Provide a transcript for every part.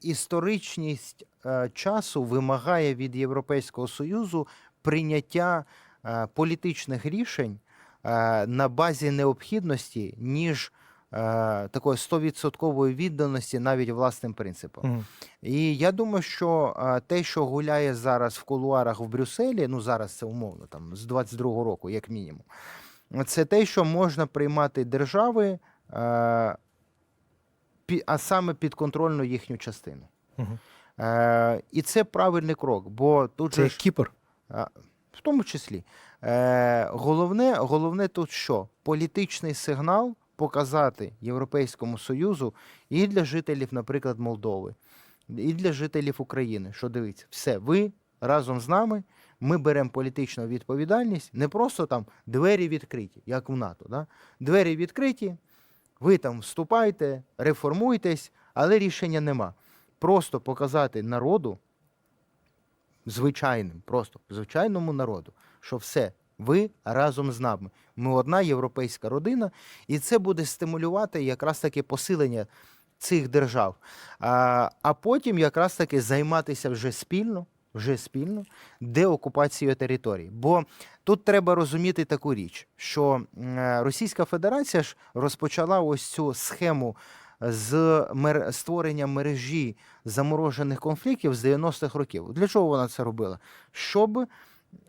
історичність е, часу вимагає від Європейського Союзу прийняття е, політичних рішень е, на базі необхідності, ніж е, такої 100% відданості навіть власним принципам. Мгм. І я думаю, що е, те, що гуляє зараз в кулуарах в Брюсселі, ну зараз це умовно, там з 22-го року, як мінімум, це те, що можна приймати держави, е, а саме підконтрольну їхню частину. Мгм. Е, і це правильний крок, бо тут Це же ж, Кіпр. в тому числі, е, головне, головне тут що? Політичний сигнал показати Європейському Союзу і для жителів, наприклад, Молдови, і для жителів України, що дивіться, все, ви разом з нами. Ми беремо політичну відповідальність, не просто там двері відкриті, як в НАТО. Да? Двері відкриті, ви там вступайте, реформуйтесь, але рішення нема. Просто показати народу, звичайним, просто звичайному народу, що все, ви разом з нами. Ми одна європейська родина, і це буде стимулювати якраз таки посилення цих держав. А, а потім якраз таки займатися вже спільно. Вже спільно деокупацією територій. Бо тут треба розуміти таку річ, що е, Російська Федерація ж розпочала ось цю схему з мер... створення мережі заморожених конфліктів з 90-х років. Для чого вона це робила? Щоб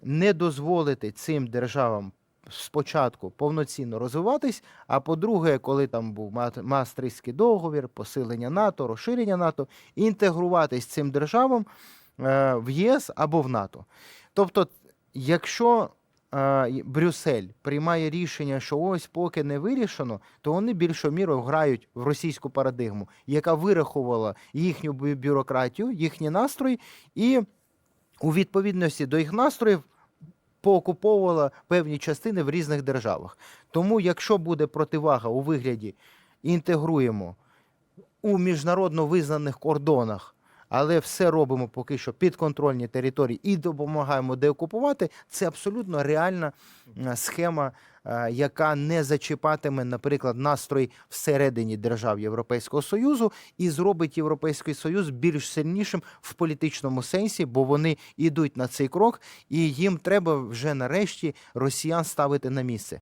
не дозволити цим державам спочатку повноцінно розвиватись, а по-друге, коли там був Ма- Маастрихтський договір, посилення НАТО, розширення НАТО, інтегруватись цим державам е, в ЄС або в НАТО. Тобто, якщо е, Брюссель приймає рішення, що ось поки не вирішено, то вони більшою мірою грають в російську парадигму, яка вирахувала їхню бюрократію, їхні настрої, і у відповідності до їх настроїв поокуповувала певні частини в різних державах. Тому, якщо буде противага у вигляді інтегруємо у міжнародно визнаних кордонах, але все робимо поки що підконтрольні території і допомагаємо деокупувати, це абсолютно реальна схема, е, яка не зачіпатиме, наприклад, настрой всередині держав Європейського Союзу і зробить Європейський Союз більш сильнішим в політичному сенсі, бо вони йдуть на цей крок, і їм треба вже нарешті росіян ставити на місце.